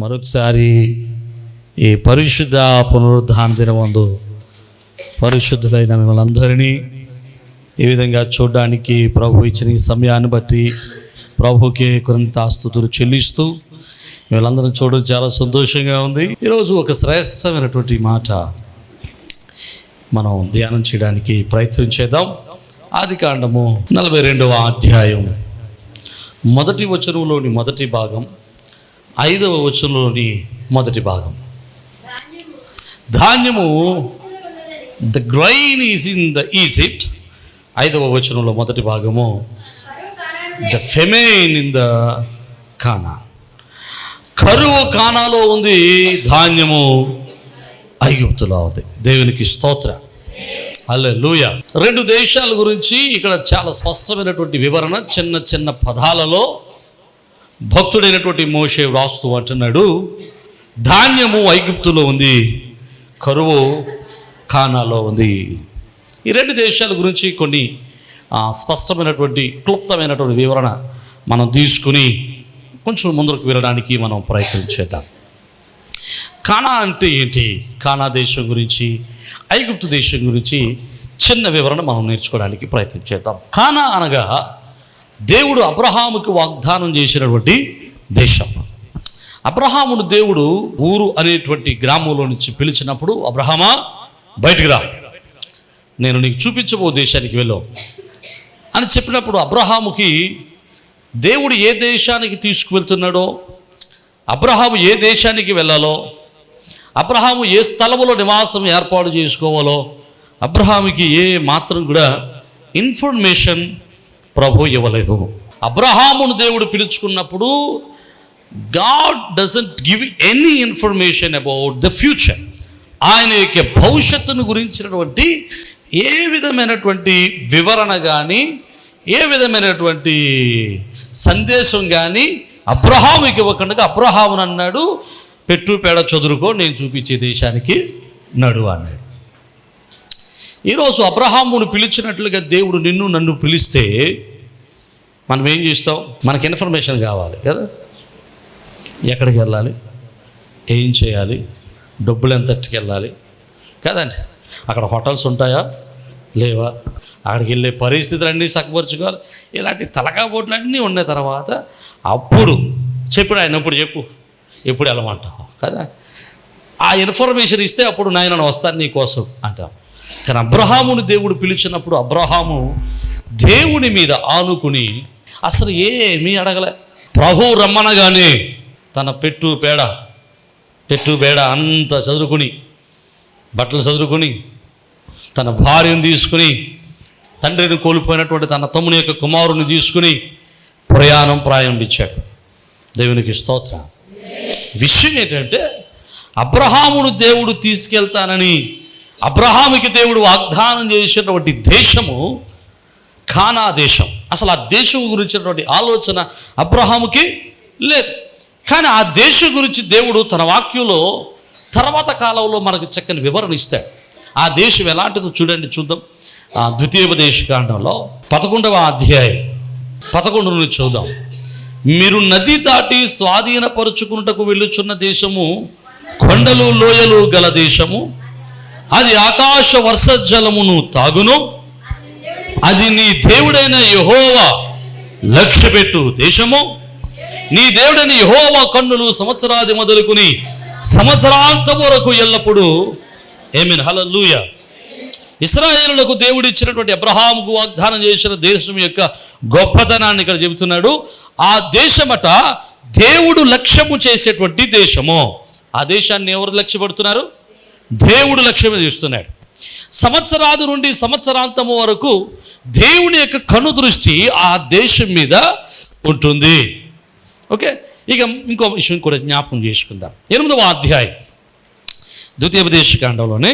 మరొకసారి ఈ పరిశుద్ధ పునరుద్ధాన దినమందు పరిశుద్ధులైన మిమ్మల్ని అందరినీ ఈ విధంగా చూడడానికి ప్రభు ఇచ్చిన ఈ సమయాన్ని బట్టి ప్రభుకి కృంతాస్తుతులు చెల్లిస్తూ వీళ్ళందరం చూడడం చాలా సంతోషంగా ఉంది. ఈరోజు ఒక శ్రేష్టమైనటువంటి మాట మనం ధ్యానం చేయడానికి ప్రయత్నం చేద్దాం. ఆది కాండము నలభై రెండవ అధ్యాయం. మొదటి వచనంలోని మొదటి భాగం ఐదవ వచనంలోని మొదటి భాగం. ధాన్యము the grain is in the Egypt ఐదవ వచనంలో మొదటి భాగము ద ఫెమెయిన్ ఇన్ ద కానా కరువు కానాలో ఉంది ధాన్యము ఐగుప్తులో ఉంది. దేవునికి స్తోత్ర. అల్లే లూయ రెండు దేశాల గురించి ఇక్కడ చాలా స్పష్టమైనటువంటి వివరణ చిన్న చిన్న పదాలలో భక్తుడైనటువంటి మోషే వ్రాస్తూ అంటున్నాడు ధాన్యము ఐగుప్తులో ఉంది కరువు కానాలో ఉంది. ఈ రెండు దేశాల గురించి కొన్ని స్పష్టమైనటువంటి క్లుప్తమైనటువంటి వివరణ మనం తీసుకుని కొంచెం ముందుకు వెళ్ళడానికి మనం ప్రయత్నం చేద్దాం. కానా అంటే ఏంటి? కానా దేశం గురించి ఐగుప్తు దేశం గురించి చిన్న వివరణ మనం నేర్చుకోవడానికి ప్రయత్నం చేద్దాం. కానా అనగా దేవుడు అబ్రహాముకి వాగ్దానం చేసినటువంటి దేశం. అబ్రహామును దేవుడు ఊరు అనేటువంటి గ్రామంలో నుంచి పిలిచినప్పుడు అబ్రహామా బయటికి రా. నేను నీకు చూపించబో దేశానికి వెళ్ళావు అని చెప్పినప్పుడు అబ్రహాముకి దేవుడు ఏ దేశానికి తీసుకువెళ్తున్నాడో? అబ్రహాము ఏ దేశానికి వెళ్ళాలో? అబ్రహాము ఏ స్థలములో నివాసం ఏర్పాటు చేసుకోవాలో? అబ్రహాముకి ఏ మాత్రం కూడా ఇన్ఫర్మేషన్ ప్రభు ఇవ్వలేదు. అబ్రహామును దేవుడు పిలుచుకున్నప్పుడు God doesn't give any information about the future ఆయన యొక్క భవిష్యత్తును గురించినటువంటి ఏ విధమైనటువంటి వివరణ కానీ ఏ విధమైనటువంటి సందేశం కానీ అబ్రహాముకి ఇవ్వకుండా అబ్రహామును అన్నాడు పెట్టు పేడ చదురుకో నేను చూపించే దేశానికి నడు అన్నాడు. ఈరోజు అబ్రహామును పిలిచినట్లుగా దేవుడు నిన్ను నన్ను పిలిస్తే మనం ఏం చేస్తాం? మనకి ఇన్ఫర్మేషన్ కావాలి కదా? ఎక్కడికి వెళ్ళాలి? ఏం చేయాలి? డబ్బులు ఎంతటికి వెళ్ళాలి కదండి అక్కడ హోటల్స్ ఉంటాయా? లేవా? అక్కడికి వెళ్ళే పరిస్థితులన్నీ సగపరుచుకోవాలి. ఇలాంటి తలకా బోట్లు అన్నీ ఉన్న తర్వాత అప్పుడు చెప్పాడు ఆయన ఇప్పుడు చెప్పు. ఎప్పుడు వెళ్ళమంటావు? కదా? ఆ ఇన్ఫర్మేషన్ ఇస్తే అప్పుడు నాయన వస్తాను నీ కోసం అంటాం. కానీ అబ్రహాముని దేవుడు పిలిచినప్పుడు అబ్రహాము దేవుని మీద ఆనుకుని అసలు ఏమీ అడగలే. ప్రభు రమ్మనగానే తన పెట్టు పేడ పెట్టు పేడ అంతా చదువుకుని బట్టలు చదువుకుని తన భార్యను తీసుకుని తండ్రిని కోల్పోయినటువంటి తన తమ్ముని యొక్క కుమారుని తీసుకుని ప్రయాణం ప్రారంభించాడు. దేవునికి స్తోత్ర. విషయం ఏంటంటే అబ్రహామును దేవుడు తీసుకెళ్తానని అబ్రహాముకి దేవుడు వాగ్దానం చేసినటువంటి దేశము ఖానా దేశం. అసలు ఆ దేశం గురించినటువంటి ఆలోచన అబ్రహాముకి లేదు. కానీ ఆ దేశం గురించి దేవుడు తన వాక్యంలో తర్వాత కాలంలో మనకు చక్కని వివరణ ఇస్తాడు. ఆ దేశం ఎలాంటిదో చూడండి చూద్దాం. ఆ ద్వితీయోపదేశ కాండంలో పదకొండవ అధ్యాయం పదకొండు నుంచి చూద్దాం. మీరు నది దాటి స్వాధీనపరుచుకున్నటకు వెళ్ళుచున్న దేశము కొండలు లోయలు గల దేశము. అది ఆకాశ వర్ష జలమును తాగును. అది నీ దేవుడైన యహోవా లక్ష్యపెట్టు దేశము. నీ దేవుడైన యహోవా కన్నులు సంవత్సరాది మొదలుకుని సంవత్సరాంత వరకు ఎల్లప్పుడూ. ఏమీన్ హలూయ ఇస్రాయేలులకు దేవుడు ఇచ్చినటువంటి అబ్రహాముకు వాగ్దానం చేసిన దేశం యొక్క గొప్పతనాన్ని ఇక్కడ చెబుతున్నాడు. ఆ దేశమట దేవుడు లక్ష్యము చేసేటువంటి దేశము. ఆ దేశాన్ని ఎవరు లక్ష్యపడుతున్నారు? దేవుడు లక్ష్యం చేస్తున్నాడు సంవత్సరాది నుండి సంవత్సరాంతము వరకు దేవుని యొక్క కను దృష్టి ఆ దేశం మీద ఉంటుంది. ఓకే? ఇక ఇంకో విషయం కూడా జ్ఞాపకం చేసుకుందాం. ఎనిమిదవ అధ్యాయం. ద్వితీయోపదేశ కాండంలోనే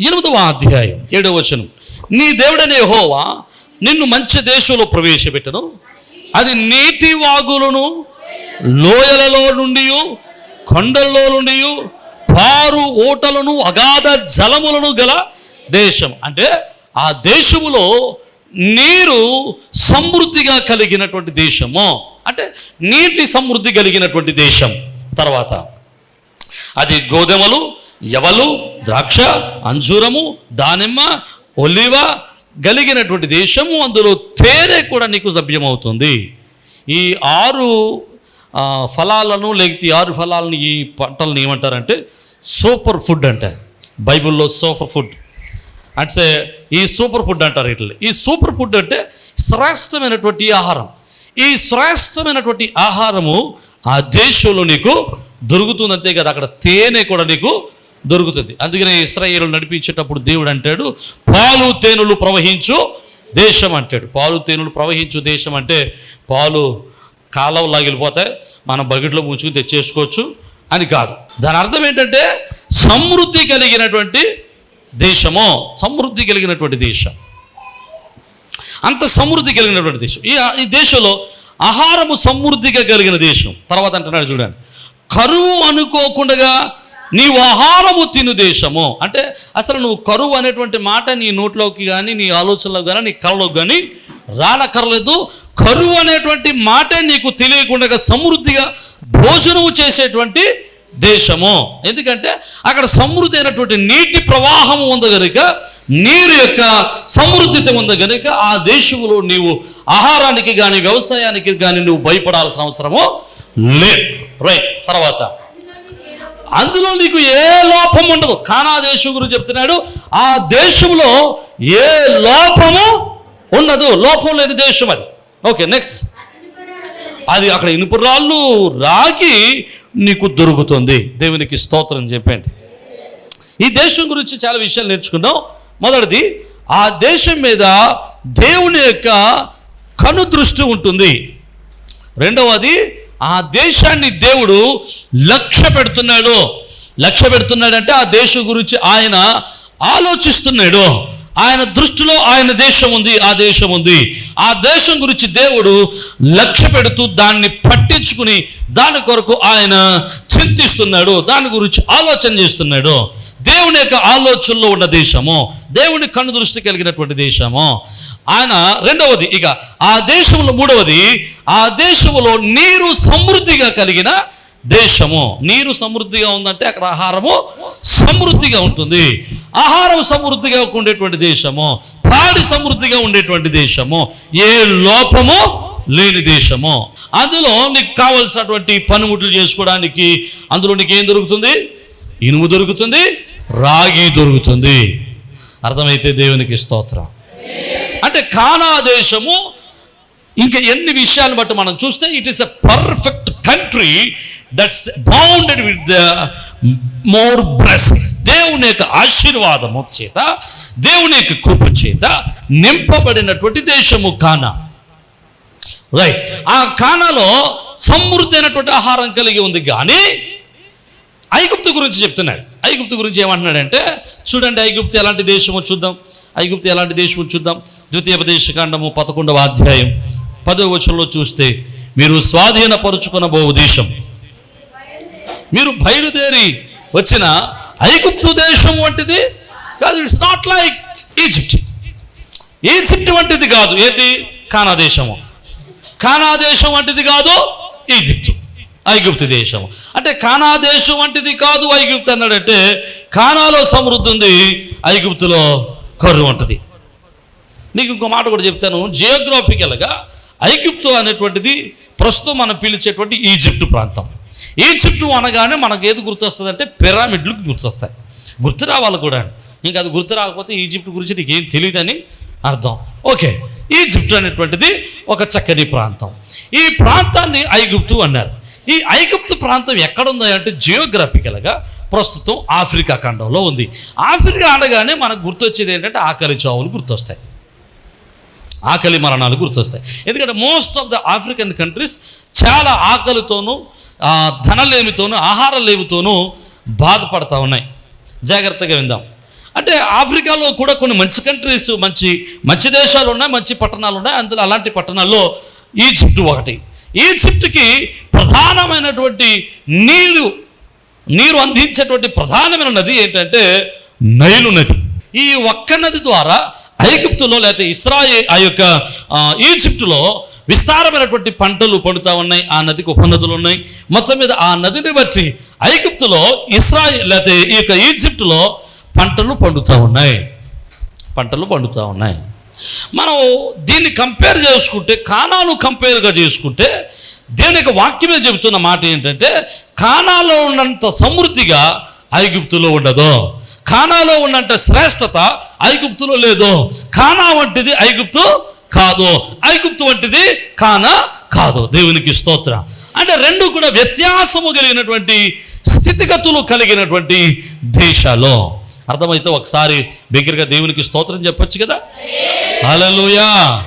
ఎనిమిదవ అధ్యాయం ఏడవ వచనం. నీ దేవుడనే హోవా నిన్ను మంచి దేశంలో ప్రవేశపెట్టను. అది నీటి వాగులను లోయలలో నుండి కొండల్లో నుండి పారు ఓటలను అగాధ జలములను గల దేశం. అంటే ఆ దేశములో నీరు సమృద్ధిగా కలిగినటువంటి దేశము. అంటే నీటి సమృద్ధి కలిగినటువంటి దేశం. తర్వాత అది గోధుమలు ఎవలు ద్రాక్ష అంజూరము దానిమ్మ ఒలివ కలిగినటువంటి దేశము. అందులో తేనె కూడా నీకు లభ్యమవుతుంది. ఈ ఆరు ఫలాలను లేకపోతే ఈ ఆరు ఫలాలను ఈ పంటలను ఏమంటారంటే సూపర్ ఫుడ్ అంటే. బైబిల్లో సూపర్ ఫుడ్. అంటే ఈ సూపర్ ఫుడ్ అంటారు ఇట్లా ఈ సూపర్ ఫుడ్ అంటే శ్రేష్టమైనటువంటి ఆహారం. ఈ శ్రేష్టమైనటువంటి ఆహారము ఆ దేశంలో నీకు దొరుకుతుంది అంతే కదా. అక్కడ తేనె కూడా నీకు దొరుకుతుంది. అందుకనే ఇస్రాయేలు నడిపించేటప్పుడు దేవుడు అంటాడు పాలు తేనెలు ప్రవహించు దేశం అంటాడు. పాలు తేనెలు ప్రవహించు దేశం అంటే పాలు కాలువ లాగిలిపోతాయి మనం బకెట్లో ముంచుకుని తెచ్చేసుకోవచ్చు. అని కాదు. దాని అర్థం ఏంటంటే సమృద్ధి కలిగినటువంటి దేశము. సమృద్ధి కలిగినటువంటి దేశం. అంత సమృద్ధి కలిగినటువంటి దేశం. ఈ ఈ దేశంలో ఆహారము సమృద్ధిగా కలిగిన దేశం. తర్వాత అంటున్నాడు చూడండి. కరువు అనుకోకుండా నీవు ఆహారము తిను దేశము. అంటే అసలు నువ్వు కరువు అనేటువంటి మాట నీ నోట్లోకి కానీ నీ ఆలోచనలో కానీ నీ కళ్ళలోకి కానీ రానక్కర్లేదు. కరువు అనేటువంటి మాటే నీకు తెలియకుండా సమృద్ధిగా భోజనము చేసేటువంటి దేశము. ఎందుకంటే అక్కడ సమృద్ధి అయినటువంటి నీటి ప్రవాహం ఉంది కనుక నీరు యొక్క సమృద్ధిత ఉంది కనుక ఆ దేశంలో నీవు ఆహారానికి కానీ వ్యవసాయానికి కానీ నువ్వు భయపడాల్సిన అవసరము లేదు. రైట్ తర్వాత. అందులో నీకు ఏ లోపం ఉండదు. కానా దేశం గురించి చెప్తున్నాడు ఆ దేశంలో ఏ లోపము ఉండదు. లోపం లేని దేశం అది. ఓకే నెక్స్ట్ అది అక్కడ ఇనుపు రాళ్ళు రాగి నీకు దొరుకుతుంది. దేవునికి స్తోత్రం చెప్పండి. ఈ దేశం గురించి చాలా విషయాలు నేర్చుకున్నాం మొదటిది ఆ దేశం మీద దేవుని యొక్క కను దృష్టి ఉంటుంది. రెండవది ఆ దేశాన్ని దేవుడు లక్ష్య పెడుతున్నాడు. లక్ష్య పెడుతున్నాడంటే ఆ దేశం గురించి ఆయన ఆలోచిస్తున్నాడు. ఆయన దృష్టిలో ఆయన దేశం ఉంది ఆ దేశం ఉంది. ఆ దేశం గురించి దేవుడు లక్ష్య పెడుతూ దాన్ని పట్టించుకుని దాని కొరకు ఆయన చింతిస్తున్నాడు దాని గురించి ఆలోచన చేస్తున్నాడు. దేవుని యొక్క ఆలోచనలో ఉన్న దేశము దేవుని కన్ను దృష్టి కలిగినటువంటి దేశము. ఆయన రెండవది ఇక ఆ దేశంలో మూడవది ఆ దేశంలో నీరు సమృద్ధిగా కలిగిన దేశము. నీరు సమృద్ధిగా ఉందంటే అక్కడ ఆహారము సమృద్ధిగా ఉంటుంది. ఆహారం సమృద్ధిగా ఉండేటువంటి దేశము పాడి సమృద్ధిగా ఉండేటువంటి దేశము ఏ లోపము లేని దేశము. అందులో నీకు కావలసినటువంటి పనిముట్లు చేసుకోవడానికి అందులో నీకు ఏం దొరుకుతుంది? ఇనుము దొరుకుతుంది రాగి దొరుకుతుంది. అర్థమైతే దేవునికి స్తోత్రం. అంటే కానా దేశము ఇంకా ఎన్ని విషయాలు బట్టి మనం చూస్తే it is a perfect country that's bounded with the more blessings దేవుని యొక్క ఆశీర్వాదము చేత దేవుని యొక్క కృప చేత నింపబడినటువంటి దేశము కానా రైట్ ఆ కానాలో సమృద్ధి అయినటువంటి ఆహారం కలిగి ఉంది కానీ ఐగుప్తు గురించి చెప్తున్నాడు. ఐగుప్తు గురించి ఏమంటున్నాడంటే చూడండి ఐగుప్తు ఎలాంటి దేశమో చూద్దాం. ఐగుప్తు ఎలాంటి దేశమో చూద్దాం. ద్వితీయ ప్రదేశకాండము పదకొండవ అధ్యాయం పదవ వచనంలో చూస్తే మీరు స్వాధీనపరుచుకున్న బహు దేశం. మీరు బయలుదేరి వచ్చిన ఐగుప్తు దేశం వంటిది కాదు it's not like Egypt Egypt వంటిది కాదు. ఏంటి? కానా దేశము. కానా దేశం వంటిది కాదు ఈజిప్ట్ ఐగుప్తు దేశం అంటే కానా దేశం వంటిది కాదు ఐగుప్తు అన్నాడంటే కానాలో సమృద్ధి ఉంది ఐగుప్తులో కరువు ఉంటుంది. నీకు ఇంకో మాట కూడా చెప్తాను. జియోగ్రాఫికల్గా ఐగుప్తు అనేటువంటిది ప్రస్తుతం మనం పిలిచేటువంటి ఈజిప్ట్ ప్రాంతం. ఈజిప్టు అనగానే మనకు ఏది గుర్తొస్తుంది అంటే పిరామిడ్లు గుర్తొస్తాయి. గుర్తు రావాలి కూడా. ఇంకా అది గుర్తు రాకపోతే ఈజిప్ట్ గురించి నీకు ఏం తెలియదని అర్థం. ఓకే ఈజిప్ట్ అనేటువంటిది ఒక చక్కని ప్రాంతం. ఈ ప్రాంతాన్ని ఐగుప్తు అన్నారు. ఈ ఐగుప్తు ప్రాంతం ఎక్కడుందో అంటే జియోగ్రఫికల్గా ప్రస్తుతం ఆఫ్రికా ఖండంలో ఉంది. ఆఫ్రికా అనగానే మనకు గుర్తొచ్చేది ఏంటంటే ఆకలి చావులు గుర్తొస్తాయి. ఆకలి మరణాలు గుర్తొస్తాయి. ఎందుకంటే most of the African countries చాలా ఆకలితోనూ ధనలేమితోనూ ఆహార లేమితోనూ బాధపడతా ఉన్నాయి. జాగ్రత్తగా విందాం. అంటే ఆఫ్రికాలో కూడా కొన్ని మంచి కంట్రీస్ మంచి మంచి దేశాలు ఉన్నాయి మంచి పట్టణాలు ఉన్నాయి. అందులో అలాంటి పట్టణాల్లో ఈజిప్ట్ ఒకటి. ఈజిప్ట్కి ప్రధానమైనటువంటి నీరు నీరు అందించేటువంటి ప్రధానమైన నది ఏంటంటే నైలు నది. ఈ ఒక్క నది ద్వారా ఐగుప్తులో లేకపోతే ఇస్రాయే ఆ యొక్క ఈజిప్టులో విస్తారమైనటువంటి పంటలు పండుతా ఉన్నాయి ఆ నదికి ఉపనదులు ఉన్నాయి. మొత్తం మీద ఆ నదిని బట్టి ఐగుప్తులో ఇస్రాయే లేకపోతే ఈ యొక్క ఈజిప్టులో పంటలు పండుతూ ఉన్నాయి. పంటలు పండుతూ ఉన్నాయి. మనం దీన్ని కంపేర్ చేసుకుంటే కానాలు కంపేర్గా చేసుకుంటే దేవుని యొక్క వాక్యమే చెబుతున్న మాట ఏంటంటే కానాలో ఉన్నంత సమృద్ధిగా ఐగుప్తులో ఉండదు. కానాలో ఉన్నంత శ్రేష్టత ఐగుప్తులో లేదు. కానా వంటిది ఐగుప్తు కాదు. ఐగుప్తు వంటిది కానా కాదు. దేవునికి స్తోత్ర. అంటే రెండు కూడా వ్యత్యాసము కలిగినటువంటి స్థితిగతులు కలిగినటువంటి దేశాలు. అర్థమైతే ఒకసారి బిగ్గరగా దేవునికి స్తోత్రం చెప్పొచ్చు కదా? అలలుయా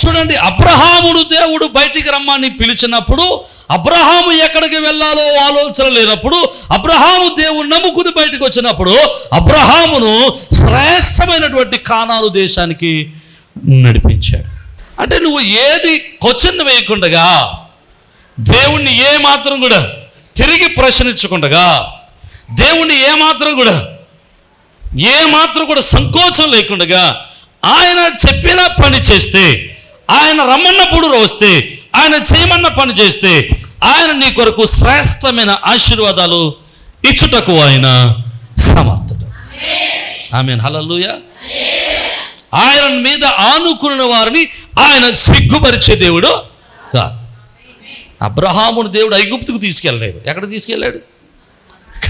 చూడండి అబ్రహాముడు దేవుడు బయటికి రమ్మని పిలిచినప్పుడు అబ్రహాము ఎక్కడికి వెళ్ళాలో ఆలోచన లేనప్పుడు అబ్రహాము దేవుడు నమ్ముకుని బయటకు వచ్చినప్పుడు అబ్రహామును శ్రేష్టమైనటువంటి కానాలు దేశానికి నడిపించాడు. అంటే నువ్వు ఏది క్వశ్చన్ వేయకుండగా దేవుణ్ణి ఏ మాత్రం కూడా తిరిగి ప్రశ్నించకుండగా దేవుణ్ణి ఏ మాత్రం కూడా ఏ మాత్రం కూడా సంకోచం లేకుండగా ఆయన చెప్పిన పని చేస్తే ఆయన రమ్మన్నప్పుడు వస్తే ఆయన చేయమన్న పని చేస్తే ఆయన నీ కొరకు శ్రేష్టమైన ఆశీర్వాదాలు ఇచ్చుటకు ఆయన సమర్థుడు. ఆమె హలలుయ ఆయన మీద ఆనుకున్న వారిని ఆయన సిగ్గుపరిచే దేవుడు కాదు. అబ్రహామును దేవుడు ఐగుప్తుకు తీసుకెళ్ళలేదు. ఎక్కడ తీసుకెళ్ళాడు?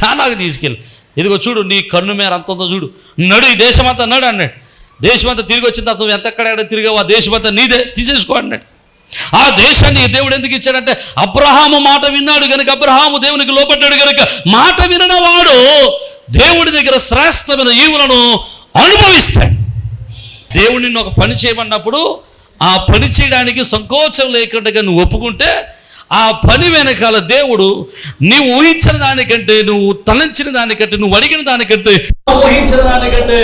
కానాకు తీసుకెళ్ళి. ఇదిగో చూడు నీ కన్ను మేర అంత చూడు. నడు ఈ దేశమంతా నడు అన్నాడు. దేశమంతా తిరిగి వచ్చిన తర్వాత నువ్వు ఎంత ఎక్కడ తిరిగావు ఆ దేశమంతా నీదే. తీసేసుకోండి ఆ దేశాన్ని దేవుడు ఎందుకు ఇచ్చాడంటే అబ్రహాము మాట విన్నాడు కనుక అబ్రహాము దేవునికి లోపడ్డాడు కనుక మాట వినన వాడు దేవుడి దగ్గర శ్రేష్టమైన ఈవులను అనుభవిస్తాడు. దేవుడు నిన్ను ఒక పని చేయమన్నప్పుడు ఆ పని చేయడానికి సంకోచం లేకుండా నువ్వు ఒప్పుకుంటే ఆ పని వెనకాల దేవుడు నీవు ఊహించిన దానికంటే నువ్వు తలంచిన దానికంటే నువ్వు అడిగిన దానికంటే ఊహించిన దానికంటే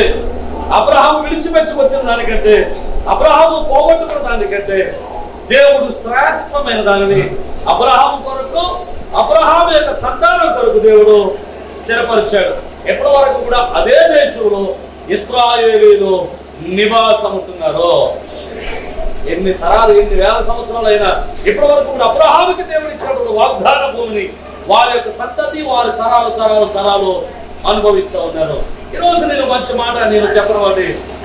అబ్రహాం విడిచిపెట్టుకొచ్చిన దానికంటే అబ్రహాము పోగొట్టుకున్న దానికంటే దేవుడు శ్రేష్టమైన దానిని అబ్రహాం కొరకు అబ్రహాం యొక్క సంతానం కొరకు దేవుడు స్థిరపరిచాడు. ఎప్పటి వరకు కూడా అదే దేశంలో ఇస్రాయేలీలు నివాసం ఉంటున్నారు ఎన్ని తరాలు ఎన్ని వేల సంవత్సరాలు అయినా ఇప్పటి వరకు కూడా అబ్రహాముకి దేవుడు ఇచ్చినటువంటి వాగ్దాన భూమిని వారి యొక్క సంతతి వారి తరాలు తరాలు తరాలు అనుభవిస్తూ ఉన్నారు. ఈ రోజు నేను మంచి మాట నేను చెప్పడం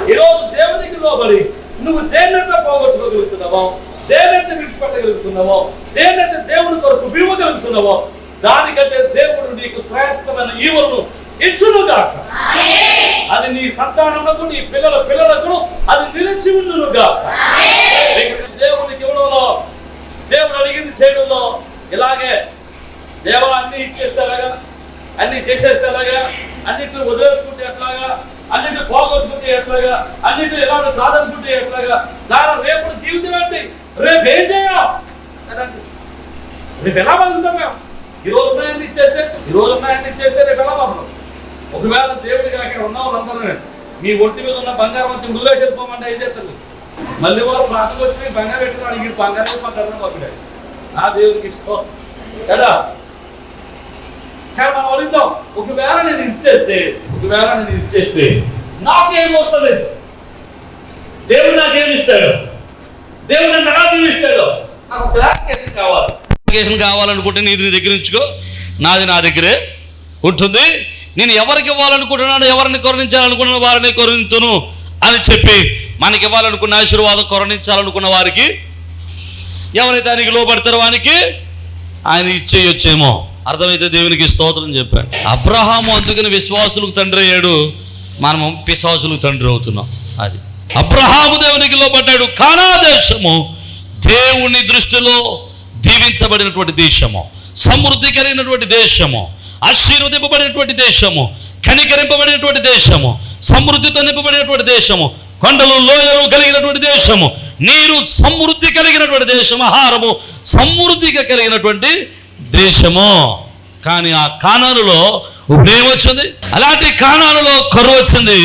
ఈ రోజు దేవునికి లోబడి నువ్వు దేన్నైతే పోగొట్టుకోగలుగుతున్నావో దేన్నైతే విడిచిపెట్టగలుగుతున్నావో దేన్నైతే దేవుని కొరకు విలువగలుగుతున్నావో దానికంటే దేవుడు నీకు శ్రేష్టమైన ఈవులను ఇచ్చును గాక అది నీ సంతానములకు నీ పిల్లల పిల్లలకు అది నిలిచి ఉండును గాక దేవునికి ఇవ్వడంలో దేవుడు అడిగింది చేయడంలో ఇలాగే దేవ అన్ని ఇచ్చేస్తాలాగా అన్ని చేసేస్తేలాగా వదిలేసుకుంటే ఎట్లాగా అన్నింటిని పోగొట్టుకుంటే ఎట్లాగా అన్నింటిని ఎలా సాధనుకుంటే ఎట్లాగా దాని రేపు జీవితం ఏంటి? రేపు ఏం చేయాలి? రేపు ఎలా బతుకుతాం మేము? ఈ రోజు ఉన్నాయని ఇచ్చేస్తే ఈ రోజు ఉన్నాయని ఇచ్చేస్తే రేపు ఎలా బతుకుతాం? ఒకవేళ దేవుడి అక్కడ ఉన్న వాళ్ళందరూ మీ ఒంటి మీద ఉన్న బంగారం వచ్చి వదిలేసి వెళ్ళిపోమంటే ఏం చేస్తారు? మళ్ళీ వాళ్ళు ప్రాంతం వచ్చి బంగారం పెట్టిన ఈ బంగారం బంగారం పంపిడాడు ఆ దేవుడికి ఇష్టం. కదా? కానీ మనం అడుగుతాం ఒకవేళ నేను ఇచ్చేస్తే ఒకవేళ నేను ఇచ్చేస్తే నాకేమొస్తుంది దేవుడు నాకేం ఇస్తాడు? దేవుడు నన్ను ఎలా దీవిస్తాడు? నాకు క్లారిఫికేషన్ కావాలి. క్లారిఫికేషన్ కావాలనుకుంటే నీది నీ దగ్గర ఉంచుకో. నాది నా దగ్గరే ఉంటుంది. నేను ఎవరికి ఇవ్వాలనుకుంటున్నాను ఎవరిని కొరణించాలనుకున్న వారిని కొరింతును అని చెప్పి మనకి ఇవ్వాలనుకున్న ఆశీర్వాదం కొరణించాలనుకున్న వారికి ఎవరైతే ఆయనకి లోపడతారో వానికి ఆయన ఇచ్చేయొచ్చేమో. అర్థమైతే దేవునికి స్తోత్రం చెప్పాడు. అబ్రహాము అందుకని విశ్వాసులకు తండ్రి అయ్యాడు. మనము పిశాసులకు తండ్రి అవుతున్నాం. అది. అబ్రహాము దేవునికి లోపడ్డాడు కానా దేశము దేవుని దృష్టిలో దీవించబడినటువంటి దేశము. సమృద్ధి కలిగినటువంటి దేశము. ఆశీర్వదింపబడినటువంటి దేశము. కనికరింపబడినటువంటి దేశము. సమృద్ధితో నింపబడినటువంటి దేశము. కొండలు లోయలు కలిగినటువంటి దేశము. నీరు సమృద్ధి కలిగినటువంటి దేశం ఆహారము సమృద్ధిగా కలిగినటువంటి దేశము. కానీ ఆ కానానులో ఇప్పుడు ఏమొచ్చింది అలాంటి కానానులో కరువు వచ్చింది.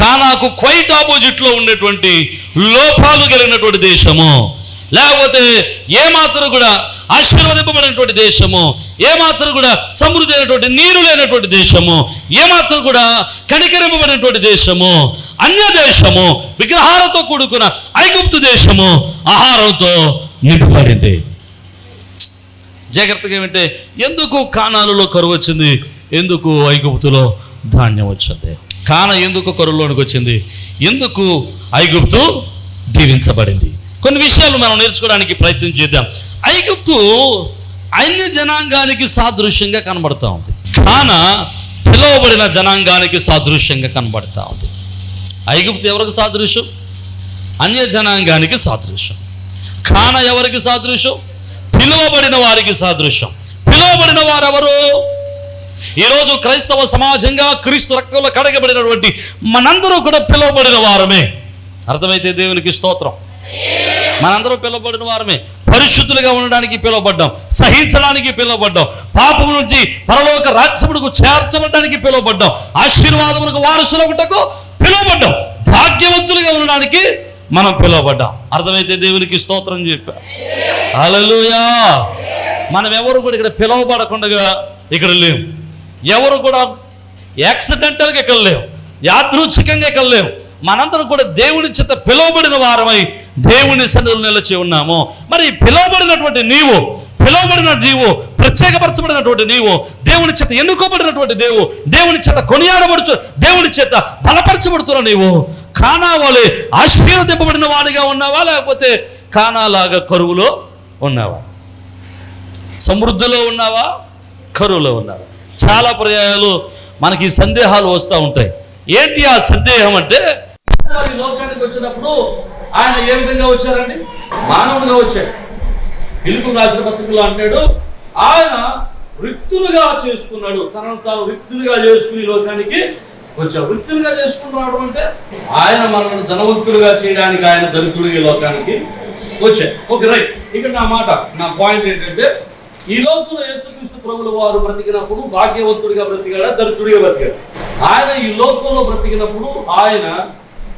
కానాకు క్వైట్ ఆపోజిట్లో ఉండేటువంటి లోపాలు కలిగినటువంటి దేశము. లేకపోతే ఏమాత్రం కూడా ఆశీర్వదింపబడినటువంటి దేశము. ఏమాత్రం కూడా సమృద్ధి అయినటువంటి నీరు లేనటువంటి దేశము. ఏమాత్రం కూడా కనికరింపబడినటువంటి దేశము. అన్య దేశము విగ్రహాలతో కూడుకున్న ఐగుప్తు దేశము ఆహారంతో నింపబడింది. జాగ్రత్తగా ఏమంటే ఎందుకు కానాలలో కరువు వచ్చింది? ఎందుకు ఐగుప్తులో ధాన్యం వచ్చింది? కాన ఎందుకు కరువులోనికి వచ్చింది? ఎందుకు ఐగుప్తు దీవించబడింది? కొన్ని విషయాలు మనం నేర్చుకోవడానికి ప్రయత్నం చేద్దాం. ఐగుప్తు అన్య జనాంగానికి సాదృశ్యంగా కనబడతా ఉంది. కాన పిలువబడిన జనాంగానికి సాదృశ్యంగా కనబడతా ఉంది. ఐగుప్తు ఎవరికి సాదృశ్యం? అన్య జనాంగానికి సాదృశ్యం. కాన ఎవరికి సాదృశ్యం? పిలువబడిన వారికి సాదృశ్యం. పిలువబడిన వారెవరు? ఈరోజు క్రైస్తవ సమాజంగా క్రీస్తు రక్తంలో కడగబడినటువంటి మనందరూ కూడా పిలువబడిన వారమే. అర్థమైతే దేవునికి స్తోత్రం? మనందరూ పిలువబడిన వారమే. పరిశుద్ధులుగా ఉండడానికి పిలువబడ్డాం సహించడానికి పిలువబడ్డాం పాపం నుంచి పరలోక రాజ్యములకు చేర్చబడడానికి పిలువబడ్డాం ఆశీర్వాదములకు వారసులగుటకు పిలువబడ్డాం. భాగ్యవంతులుగా ఉండడానికి మనం పిలువబడ్డాం. అర్థమైతే దేవునికి స్తోత్రం చెప్పా. అలలుయా మనం ఎవరు కూడా ఇక్కడ పిలువబడకుండా ఇక్కడ లేవు ఎవరు కూడా యాక్సిడెంటల్గా ఇక్కడ లేవు యాదృచ్ఛికంగా ఇక్కడ లేవు మనందరం కూడా దేవుని చేత పిలువబడిన వారమై దేవుని సన్నిధిలో నిలిచి ఉన్నాము. మరి పిలువబడినటువంటి నీవు పిలువబడిన నీవు ప్రత్యేకపరచబడినటువంటి నీవు దేవుని చేత ఎన్నుకోబడినటువంటి దేవు దేవుని చేత కొనియాడబడుచు దేవుని చేత బలపరచబడుతున్న నీవు కానావాలే ఆశీర్వదింపబడిన వాడిగా ఉన్నావా లేకపోతే కానాలాగా కరువులో ఉన్నావా? సమృద్ధిలో ఉన్నావా? కరువులో ఉన్నావా? చాలా పర్యాయాలు మనకి సందేహాలు వస్తూ ఉంటాయి. ఏంటి ఆ సందేహం అంటే లోకానికి వచ్చినప్పుడు ఆయన ఏ విధంగా వచ్చారండి? మానవుడిగా వచ్చాడు. పిలుపు రాసిన పత్రికలో అంటాడు ఆయన రిక్తులుగా చేసుకున్నాడు. తనను తాను రిక్తులుగా చేసుకుని ఈ కొంచెం వృత్తులుగా రిక్తులుగా చేసుకున్నాడు అంటే ఆయన మనల్ని ధనవంతులుగా చేయడానికి ఆయన దళితులుగా ఈ లోకానికి వచ్చాయి ఓకే రైట్. ఇక్కడ నా మాట నా పాయింట్ ఏంటంటే ఈ లోకంలో యేసుక్రీస్తు ప్రభులు వారు బ్రతికినప్పుడు భాగ్యవంతుడిగా బ్రతికాడా దరిద్రుడిగా బ్రతికాడు? ఆయన ఈ లోకంలో బ్రతికినప్పుడు ఆయన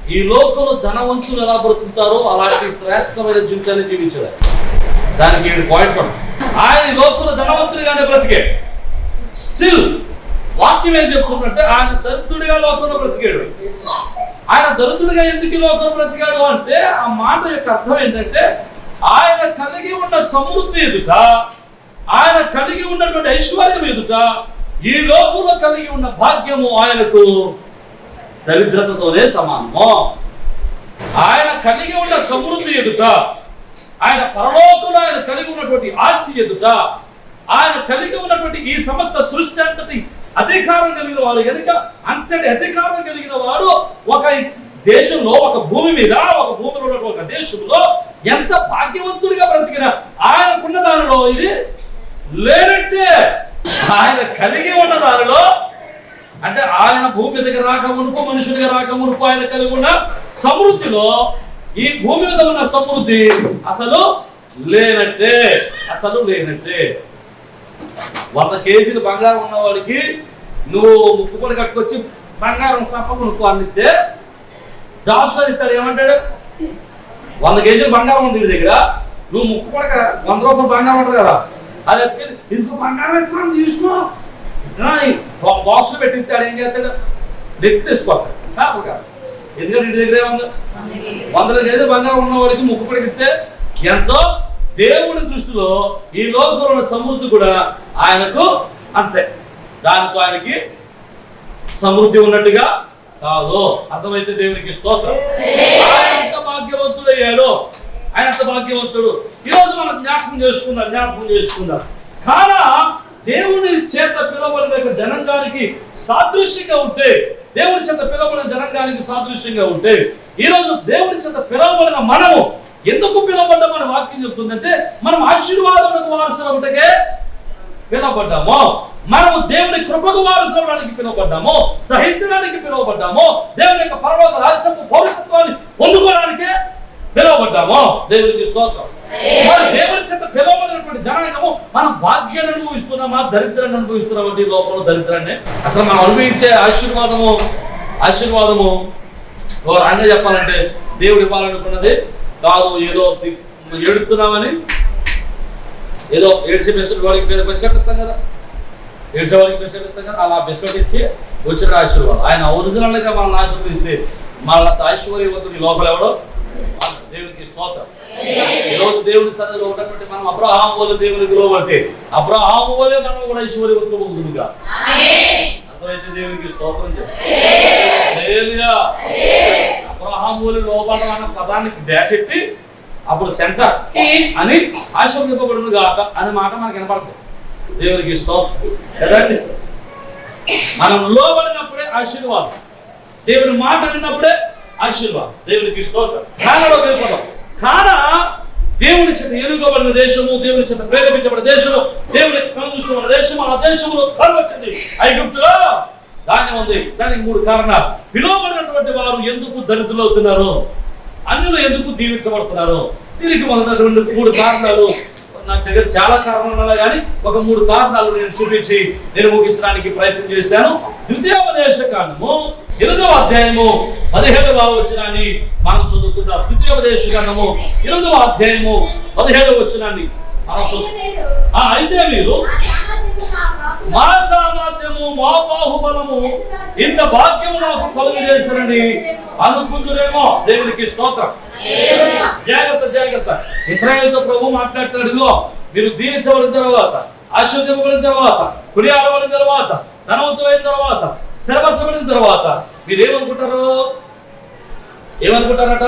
ఈ లోకంలో ధనవంతులు ఎలా బ్రతుకుతారో అలాంటి శ్రేష్టమైన జీవితాన్ని జీవించాడు దానికి ఏడు పాయింట్ పడు ఆయన ఈ లోకంలో ధనవంతుడిగానే బ్రతికాడు. స్టిల్ వాక్యం ఏం చెప్తుందంటే ఆయన దరిద్రుడిగా లోకంలో బ్రతికాడు. ఆయన దరిద్రుడిగా ఎందుకు ఈ లోకంలో బ్రతికాడు అంటే ఆ మాట యొక్క అర్థం ఏంటంటే ఆయన కలిగి ఉన్న సమృద్ధి ఎదుట ఆయన కలిగి ఉన్నటువంటి ఐశ్వర్యం ఎదుట ఈ లోకంలో కలిగి ఉన్న భాగ్యము ఆయనకు దరిద్రతతోనే సమానము? ఆయన కలిగి ఉన్న సమృద్ధి ఎదుట ఆయన పరలోకంలో ఆయన కలిగి ఉన్నటువంటి ఆస్తి ఎదుట ఆయన కలిగి ఉన్నటువంటి ఈ సమస్త సృష్టి అంతటి అధికారం కలిగిన వాడు కనుక అంతటి అధికారం కలిగిన వాడు ఒక దేశంలో ఒక భూమి మీద ఒక భూమిలో ఉన్న ఒక దేశంలో ఎంత భాగ్యవంతుడిగా బ్రతికిన ఆయనకున్న దానిలో ఇది లేనట్టే. ఆయన కలిగి ఉన్న దానిలో అంటే ఆయన భూమి మీదకి రాక మునుపు మనుషుడిగా రాక మునుపు ఆయన కలిగి ఉన్న సమృద్ధిలో ఈ భూమి మీద ఉన్న సమృద్ధి అసలు లేనట్టే. అసలు లేనట్టే. వంద కేజీలు బంగారం ఉన్నవాడికి నువ్వు ముక్కుపడి కట్టుకొచ్చి బంగారం తప్ప కొనుక్కో అనిస్తే దాసుగారు ఇస్తాడు ఏమంటాడు? వంద కేజీలు బంగారం ఉంది నీ దగ్గర. నువ్వు ముక్కు పడక వంద రూపాయలు బంగారం ఉంటుంది కదా. అది ఎత్తుకెళ్ళి ఇదిగో బంగారం ఎత్తుకొని తీసుకో. బాక్స్ పెట్టి ఇస్తాడు ఏం చేస్తాడు? నెత్తి తీసుకోవాలి కాదు కాదు. ఎందుకంటే ఇంటి దగ్గరే ఉంది వందల కేజీ బంగారం ఉన్న వాడికి ముక్కు పడికిస్తే ఎంతో దేవుడి దృష్టిలో ఈ లోకంలో సమృద్ధి కూడా ఆయనకు అంతే. దానితో ఆయనకి సమృద్ధి ఉన్నట్టుగా కాదు. అర్థమైతే దేవునికి స్తోత్రం? ఆయన ఎంత భాగ్యవంతుడయ్యాడు ఆయన ఎంత భాగ్యవంతుడు? ఈరోజు మనం జ్ఞాపకం చేసుకుందాం జ్ఞాపకం చేసుకుందాం. కానా దేవుని చేత పిలవబడిన యొక్క సాదృశ్యంగా ఉంటే దేవుని చేత పిలవబడిన జనంగానికి సాదృశ్యంగా ఉంటే ఈరోజు దేవుని చేత పిలవబడిన మనము ఎందుకు పిలవబడ్డ మన వాక్యం చెప్తుందంటే మనం ఆశీర్వాదములకు వారసులు ఒకటకే పిలువబడ్డాము. మనము దేవుని కృపకు వారసవడానికి పిలువబడ్డాము. సహించడానికి పిలువబడ్డాము. దేవుని యొక్క పరలోక రాజ్యపు భవిష్యత్వాన్ని పొందుకోవడానికే పిలువబడ్డాము. దేవునికి స్తోత్రం. మరి దేవుని చేత పిలువబడినటువంటి జనాంగము మనం భాగ్యాన్ని అనుభవిస్తున్నామా దరిద్రాన్ని అనుభవిస్తున్నామా ఈ లోపల దరిద్రాన్ని. అసలు మనం అనుభవించే ఆశీర్వాదము ఆశీర్వాదము ఓ రంగా చెప్పాలంటే దేవుడు ఇవ్వాలనుకున్నది కాదు ఏదో ఏడుతున్నామని ఏదో ఏడ్చి బిస్కెట్ వాడికి బిస్కెట్ ఇస్తాం కదా. ఏడ్చే వాడికి బిస్కెట్ ఇస్తాం కదా అలా బిస్కెట్ ఇచ్చి వచ్చిన ఆశీర్వాదం. ఆయన ఒరిజినల్గా మనల్ని ఆశీర్వదిస్తే మన ఐశ్వర్యవంతుని లోపల ఎవడో దేవునికి స్తోత్రం. ఈ రోజు దేవుని సన్నిధిలో ఉన్నటువంటి మనం అబ్రహాం వల్ల దేవునికి లోబడితే అబ్రహాము వల్లే మనం కూడా ఐశ్వర్యవంతులు అవుతుందిగా. అర్థమైతే దేవునికి స్తోత్రం హల్లెలూయా. అబ్రహాములు వల్ల లోబడడం అన్న పదానికి డాష్ అప్పుడు సెన్సార్ అని ఆశ్రమింపబడును గాక అనే మాట మనకు వినపడుతుంది దేవునికి స్తోత్రం. కదండి మనం లోబడినప్పుడే ఆశీర్వాదం. దేవుని మాట విన్నప్పుడే ఆశీర్వాదం. దేవునికి స్తోత్రం. కానలో వెళ్ళిపోతాం కాన దేవుని చేత ఎనుగబడిన దేశము దేవుని చేత ప్రేరేపించబడిన దేశము దేవుని కనుదృష్టమైన దేశము ఆ దేశంలో కనువచ్చింది ఐగుప్తులో ధాన్యం ఉంది. దానికి మూడు కారణాలు. పిలువబడినటువంటి వారు ఎందుకు దరిద్రులు అవుతున్నారు అన్యులు ఎందుకు దీవించబడుతున్నారు? దీనికి మొదట రెండు మూడు కారణాలు. నాకు దగ్గర చాలా కారణాలు కానీ ఒక మూడు కారణాలు నేను చూపించి నేను ముగించడానికి ప్రయత్నం చేశాను. ద్వితీయోపదేశ కాండము ఎనిమిదవ అధ్యాయము పదిహేడవ వచ్చినాన్ని మనం చదువుకుందాం. ద్వితీయోపదేశ కాండము ఎనిమిదవ అధ్యాయము పదిహేడవ వచ్చినాన్ని మనం చదువు అయితే మీరు మా సామర్థ్యము మా బాహుబలము ఇంత భాగ్యము నాకు కలుగు చేశారని అనుకుంటురేమో దేవునికి స్తోత్రం. జాగ్రత్త జాగ్రత్త. ఇస్రాయేల్తో ప్రభు మాట్లాడుతున్నాడు ఇదిగో మీరు దీవించబడిన తర్వాత ఆశీర్వదింపబడిన తర్వాత కుడియాడబడిన తర్వాత ధనవంతమైన తర్వాత స్థిరపరచబడిన తర్వాత మీరు ఏమనుకుంటారు ఏమనుకుంటారట?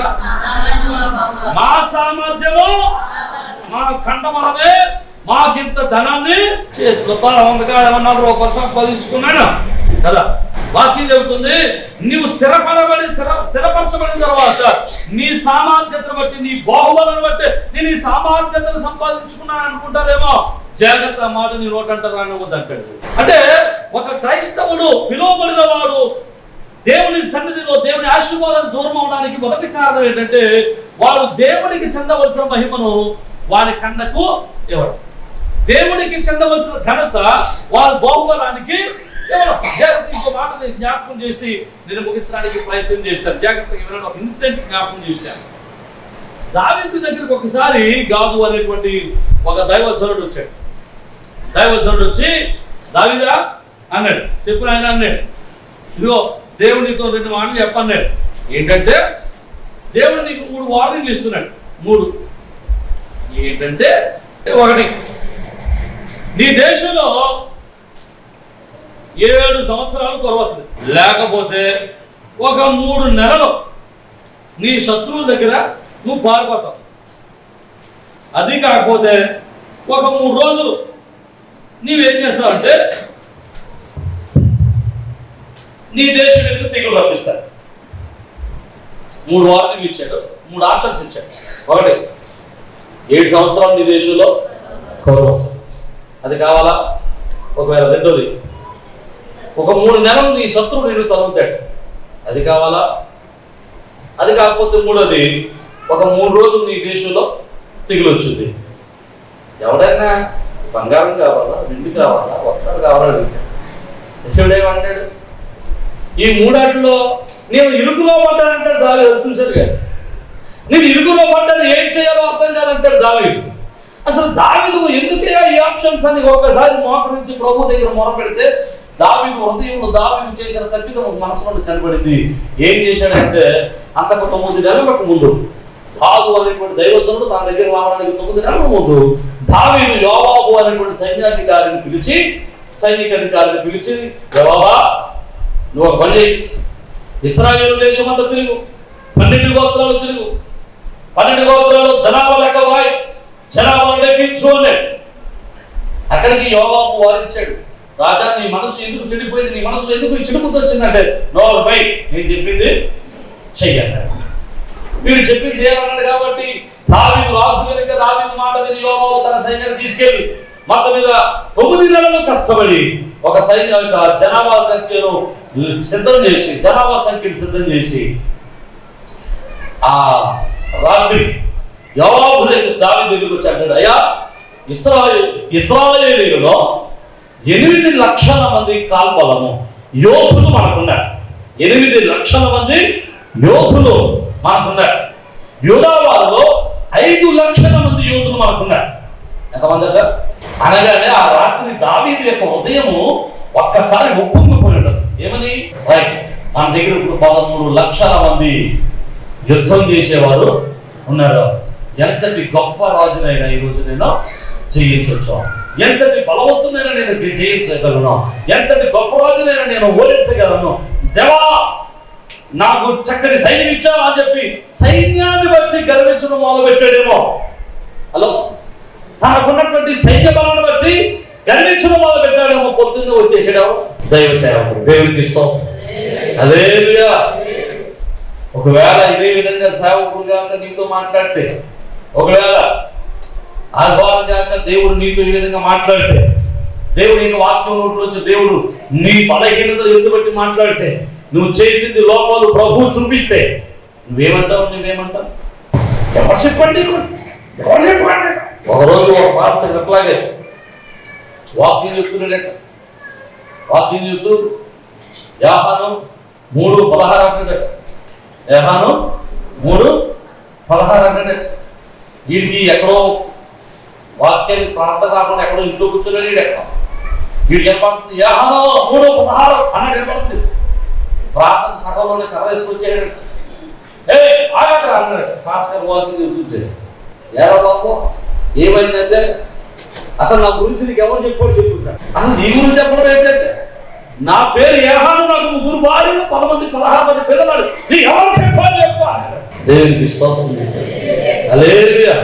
మా సామర్థ్యము మా కండమలమే మాకింత ధనాన్ని చేతిలో బలం ఏమన్నా రూపాయలు సంపాదించుకున్నాను? కదా? వాక్యం చెబుతుంది నీవు స్థిరపడబడి స్థిర స్థిరపరచబడిన తర్వాత నీ సామర్థ్యతను బట్టి నీ బాహుబలను బట్టి నేను ఈ సామర్థ్యతను సంపాదించుకున్నాను అనుకుంటారేమో? జాగ్రత్త మాట నీ నోటంట రానివ్వద్దంటాడు. అంటే ఒక క్రైస్తవుడు పిలువబడిన వాడు దేవుని సన్నిధిలో దేవుని ఆశీర్వాదం దూరం అవడానికి మొదటి కారణం ఏంటంటే వారు దేవునికి చెందవలసిన మహిమను వారి కండకు ఇవ్వడం. దేవునికి చెందవలసిన ఘనత వారి బాహుబలానికి ఇంకో మాట నేను జ్ఞాపకం చేసి నేను ముగించడానికి ప్రయత్నం చేస్తాను జాగ్రత్తగా ఎవరైనా ఒక ఇన్సిడెంట్ జ్ఞాపకం చేశాను. దావేది దగ్గరికి ఒకసారి గాదు అనేటువంటి ఒక దైవజనుడు వచ్చాడు. దైవజనుడు వచ్చి దావిదా అన్నాడు. చెప్పు ఆయన అన్నాడు. ఇదిగో దేవునితో రెండు మాటలు చెప్పన్నాడు. ఏంటంటే దేవుడు నీకు మూడు వార్నింగ్లు ఇస్తున్నాడు. మూడు. ఏంటంటే ఒకటి నీ దేశంలో ఏడు సంవత్సరాలు కొరవతుంది. లేకపోతే ఒక మూడు నెలలు నీ శత్రువుల దగ్గర నువ్వు పారిపోతావు. అది కాకపోతే ఒక మూడు రోజులు నీవేం చేస్తావంటే నీ దేశం మీద తెగులు రప్పిస్తాడు మూడు వార్నింగ్లు ఇచ్చాడు మూడు ఆప్షన్స్ ఇచ్చాడు. ఒకటి ఏడు సంవత్సరాలు నీ దేశంలో కౌరవ వస్తుంది అది కావాలా? ఒకవేళ రెండోది ఒక మూడు నెలలు నీ శత్రువు నేను తరుగుతాడు అది కావాలా? అది కాకపోతే మూడోది ఒక మూడు రోజులు నీ దేశంలో తెగులు వచ్చింది ఎవడైనా బంగారం కావాలా వెండి కావాలా వస్త్రాలు కావాలా అడుగుతాడు యశుడు ఏమంటాడు ఈ మూడాటిలో నేను ఇరుకులో పడ్డానంటాడు దావి చూశారు కదా నేను ఇరుకులో పడ్డాను ఏం చేయాలో అర్థం కాదంటాడు దావి అసలు దావిదు ఎందుకే ఈ ఆప్షన్స్ అని ఒకసారి మోకరించి ప్రభు దగ్గర మొరపెడితే దావిదు హృదయంలో దావిదు చేసిన తప్పిదం ఒక మనసులో కనబడింది. ఏం చేశాడంటే అంతకు తొమ్మిది నెలలకు ముందు బాగు అనేటువంటి దైవజనుడు తన దగ్గర రావడానికి తొమ్మిది నెలల ముందు దావీదు యోబాబు అనేటువంటి సైన్యాధికారిని పిలిచి సైనికాధికారిని పిలిచి యోబాబా నువ్వు ఒక పని ఇస్రాయేల్ దేశం అంతా తిరుగు పన్నెండు గోత్రాలు తిరుగు పన్నెండు గోత్రాలు జనాభా లెక్క వాయి. జనాభా చూడలేదు అక్కడికి యోగాకు వారించాడు. రాజా నీ మనసు ఎందుకు చెడిపోయింది? నీ మనసు ఎందుకు ఈ వచ్చిందంటే నోరు పై నేను చెప్పింది చెయ్యాలి మీరు చెప్పింది చేయాలన్నాడు కాబట్టి దావీదు రాజు కనుక దావీదు మాట విని యోగావు తన సైన్యాన్ని తీసుకెళ్ళి మొత్తం మీద తొమ్మిది నెలలు కష్టపడి ఒక సైన్యం యొక్క జనాభా సంఖ్యను సిద్ధం చేసి జనాభా సంఖ్యను సిద్ధం చేసి ఆ రాత్రి యవాబు దగ్గర దావి దగ్గరికి వచ్చి అంటాడు అయ్యా ఇస్రాయల్ ఇస్రాయేలీలో ఎనిమిది లక్షల మంది కాల్పలము యోధులు మనకున్నారు. ఎనిమిది లక్షల మంది యోధులు మనకున్నారు. యూదావారిలో ఐదు లక్షల మంది యోధులు మనకున్నారు. ఎంతమంది అట? అనగానే ఆ రాత్రి దావీది యొక్క ఉదయము ఒక్కసారి ఒప్పుకుపోయాడు ఏమని? రైట్ మన దగ్గర ఇప్పుడు పదమూడు లక్షల మంది యుద్ధం చేసేవారు ఉన్నారు. ఎంతటి గొప్ప రాజునైనా ఈ నేను జయించవచ్చు ఎంతటి బలవంతునైనా నేను జయించగలను. ఎంతటి గొప్ప రాజునైనా నేను ఓడించగలను. దేవా నాకు చక్కటి సైన్యం ఇచ్చావా అని చెప్పి సైన్యాన్ని బట్టి గర్వించడం మొదలు పెట్టాడేమో హలో తనకున్నటువంటి సైన్య బలాన్ని బట్టి గర్వించడం మొదలు పెట్టాడేమో పొద్దున్నే వచ్చేసాడేమో. దైవ సేవకుడు. దేవునికి ఇష్టం. అదేవిగా ఒకవేళ ఇదే విధంగా సేవకుడుగా ఉన్న నీతో మాట్లాడితే ఒకవేళ ఆహ్వానం చేత దేవుడు నీతో ఈ విధంగా మాట్లాడితే దేవుడు నేను వాక్యం నోట్లో వచ్చి దేవుడు నీ బలహీనతలు ఎత్తుబట్టి మాట్లాడితే నువ్వు చేసింది లోపాలు ప్రభు చూపిస్తే నువ్వేమంటావు? నువ్వేమంటావు? ఎవరు చెప్పండి ఎవరు చెప్పండి? ఒకరోజు ఒక పాస్టర్ ఎట్లాగే వాకింగ్ చెప్తున్నాడట. వాకింగ్ చెప్తూ యాహాను మూడు పదహారు అంటాడట యాహాను మూడు పదహారు అంటే వీడికి ఎక్కడో వాక్యాన్ని ప్రార్థన కాకుండా ఎక్కడో ఇంట్లో కూర్చున్నాడు వీడు ఎక్కడ. వీడికి ఏర్పడుతుంది యహాను మూడు పదహారు అన్నట్టు ఏర్పడుతుంది ప్రార్థన సగంలోనే కర్ర వేసుకొచ్చాడు ఏ ఆగట అన్నాడు. భాస్కర్ వాకింగ్ చెప్తుంటే ఏరా బాబు ఏమైందంటే అసలు నా గురించి నీకు ఎవరు చెప్పాడు చెప్పుకుంటాడు అసలు నీ గురించి చెప్పడం ఏంటంటే నా పేరు ఏహాను నాకు ముగ్గురు భార్యలు పదమంది పదహారు మంది పిల్లలు. నీ ఎవరు చెప్పాలి చెప్పాలి దేవునికి స్తోత్రం అలేరియా